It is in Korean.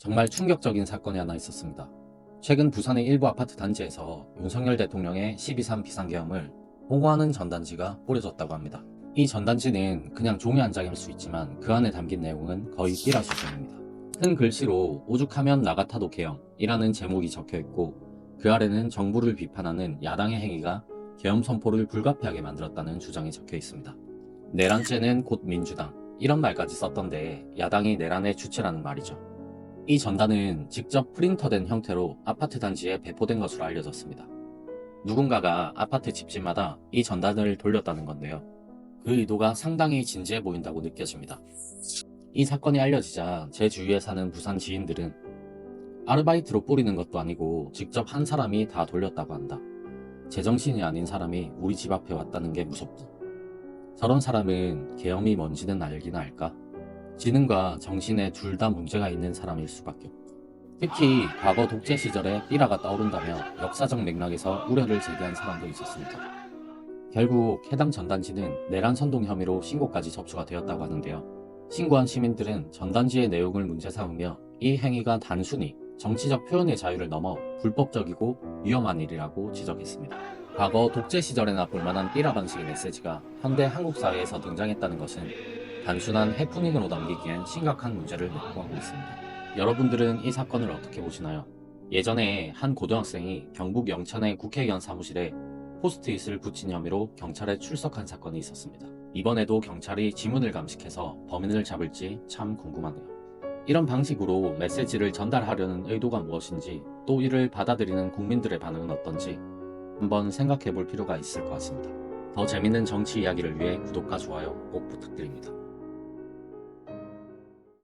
정말 충격적인 사건이 하나 있었습니다. 최근 부산의 일부 아파트 단지에서 윤석열 대통령의 12.3 비상계엄을 보고하는 전단지가 뿌려졌다고 합니다. 이 전단지는 그냥 종이 한 장일 수 있지만 그 안에 담긴 내용은 거의 삐라 수준입니다. 큰 글씨로 오죽하면 나가타도 계엄이라는 제목이 적혀 있고 그 아래는 정부를 비판하는 야당의 행위가 계엄 선포를 불가피하게 만들었다는 주장이 적혀 있습니다. 내란죄는 곧 민주당 이런 말까지 썼던데 야당이 내란의 주체라는 말이죠. 이 전단은 직접 프린터된 형태로 아파트 단지에 배포된 것으로 알려졌습니다. 누군가가 아파트 집집마다 이 전단을 돌렸다는 건데요. 그 의도가 상당히 진지해 보인다고 느껴집니다. 이 사건이 알려지자 제 주위에 사는 부산 지인들은 아르바이트로 뿌리는 것도 아니고 직접 한 사람이 다 돌렸다고 한다. 제정신이 아닌 사람이 우리 집 앞에 왔다는 게 무섭다. 저런 사람은 계엄이 뭔지는 알긴 알까? 지능과 정신에 둘 다 문제가 있는 사람일 수밖에 없다. 특히 과거 독재 시절에 삐라가 떠오른다며 역사적 맥락에서 우려를 제기한 사람도 있었습니다. 결국 해당 전단지는 내란 선동 혐의로 신고까지 접수가 되었다고 하는데요. 신고한 시민들은 전단지의 내용을 문제 삼으며 이 행위가 단순히 정치적 표현의 자유를 넘어 불법적이고 위험한 일이라고 지적했습니다. 과거 독재 시절에나 볼만한 삐라 방식의 메시지가 현대 한국 사회에서 등장했다는 것은 단순한 해프닝으로 남기기엔 심각한 문제를 내포하고 있습니다. 여러분들은 이 사건을 어떻게 보시나요? 예전에 한 고등학생이 경북 영천의 국회의원 사무실에 포스트잇을 붙인 혐의로 경찰에 출석한 사건이 있었습니다. 이번에도 경찰이 지문을 감식해서 범인을 잡을지 참 궁금하네요. 이런 방식으로 메시지를 전달하려는 의도가 무엇인지 또 이를 받아들이는 국민들의 반응은 어떤지 한번 생각해 볼 필요가 있을 것 같습니다. 더 재밌는 정치 이야기를 위해 구독과 좋아요 꼭 부탁드립니다.